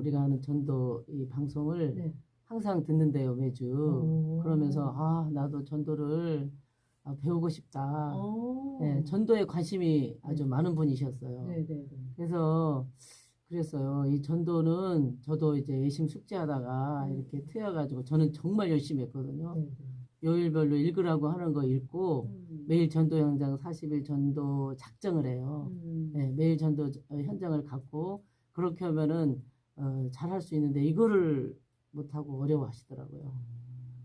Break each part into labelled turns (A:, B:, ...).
A: 우리가 하는 전도 이 방송을
B: 네.
A: 항상 듣는데요 매주.
B: 오.
A: 그러면서 아 나도 전도를 아, 배우고 싶다.
B: 오.
A: 네, 전도에 관심이 아주
B: 네.
A: 많은 분이셨어요.
B: 네, 네, 네.
A: 그래서 그랬어요. 이 전도는 저도 이제 예심 숙제하다가
B: 음.
A: 이렇게 트여가지고 저는 정말 열심히 했거든요.
B: 네, 네.
A: 요일별로 읽으라고 하는 거 읽고
B: 음.
A: 매일 전도 현장 40일 전도 작정을 해요.
B: 음.
A: 네, 매일 전도 어, 현장을 갖고 그렇게 하면은 어, 잘 할 수 있는데 이거를 못하고 어려워하시더라고요.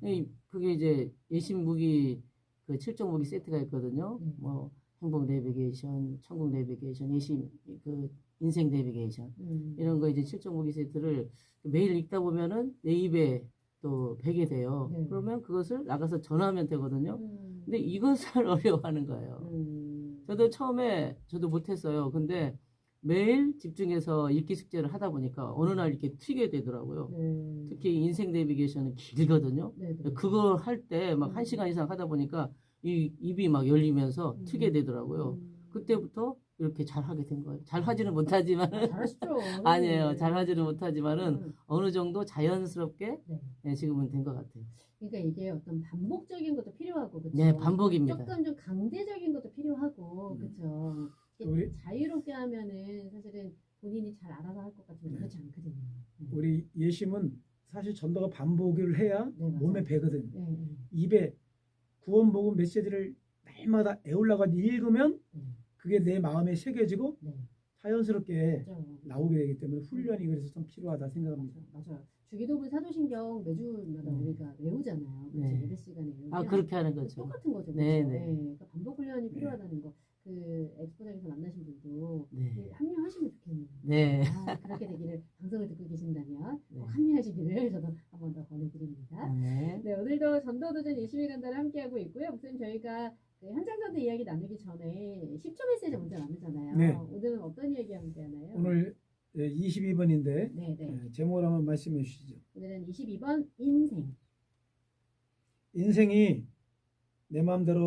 A: 이- 그게 이제 예심 무기 그 7종 무기 세트가 있거든요.
B: 네.
A: 뭐 행복 내비게이션, 천국 내비게이션, 예심 그 인생 내비게이션
B: 음.
A: 이런 거 이제 7종 무기 세트를 매일 읽다 보면은 내 입에 또 배게 돼요.
B: 네.
A: 그러면 그것을 나가서 전하면 되거든요.
B: 음.
A: 근데 이것을 어려워하는 거예요.
B: 음.
A: 저도 처음에 저도 못했어요. 근데 매일 집중해서 읽기 숙제를 하다 보니까 어느 날 이렇게 튀게 되더라고요.
B: 네.
A: 특히 인생 내비게이션은 길거든요.
B: 네, 네.
A: 그걸 할 때막
B: 음.
A: 한 시간 이상 하다 보니까 이 입이 막 열리면서
B: 음.
A: 튀게 되더라고요.
B: 음.
A: 그때부터 이렇게 잘 하게 된 거예요. 잘 하지는 못하지만
B: 아.
A: 아니에요. 잘 하지는 못하지만은
B: 음.
A: 어느 정도 자연스럽게
B: 네.
A: 네, 지금은 된 것 같아요.
B: 그러니까 이게 어떤 반복적인 것도 필요하고 그렇죠.
A: 네, 반복입니다.
B: 조금 좀 강제적인 것도 필요하고
A: 음.
B: 그렇죠.
C: 우리-
B: 자유롭게 하면은 사실은 본인이 잘 알아서 할 것 같지만
C: 네.
B: 그렇지 않거든요. 네.
C: 우리 예심은 사실 전도가 반복을 해야
B: 네.
C: 몸에 배거든.
B: 네, 네.
C: 입에 구원복음 메시지를 날마다 애올라가지고 읽으면
B: 네.
C: 그게 내 마음에 새겨지고
B: 네.
C: 자연스럽게
B: 맞아요.
C: 나오게 되기 때문에 훈련이 그래서 좀 필요하다 생각합니다.
B: 맞아요. 주기도문 사도신경 매주마다
A: 네.
B: 우리가 외우잖아요.
A: 네.
B: 예배 시간에
A: 아 그렇게 하는 거죠.
B: 똑같은 거죠.
A: 네,
B: 그렇죠?
A: 네.
B: 그러니까 반복 훈련이 필요하다는 거. 그 엑스포장에서 만나신 분도
A: 네.
B: 합류하시면 좋겠네요.
A: 네.
B: 아, 그렇게 되기를 방송을 듣고 계신다면
A: 네.
B: 꼭 합류하시기를 저도 한 번 더 권해드립니다.
A: 네.
B: 네, 오늘도 전도도전 20일 간다를 함께하고 있고요. 목사님 저희가 그 현장 전도 이야기 나누기 전에 10초 메시지 먼저 나누잖아요.
C: 네.
B: 오늘은 어떤 이야기 함께 하나요?
C: 오늘 22번인데
B: 네, 네.
C: 제목을 한번 말씀해 주시죠.
B: 오늘은 22번 인생.
C: 인생이 내 마음대로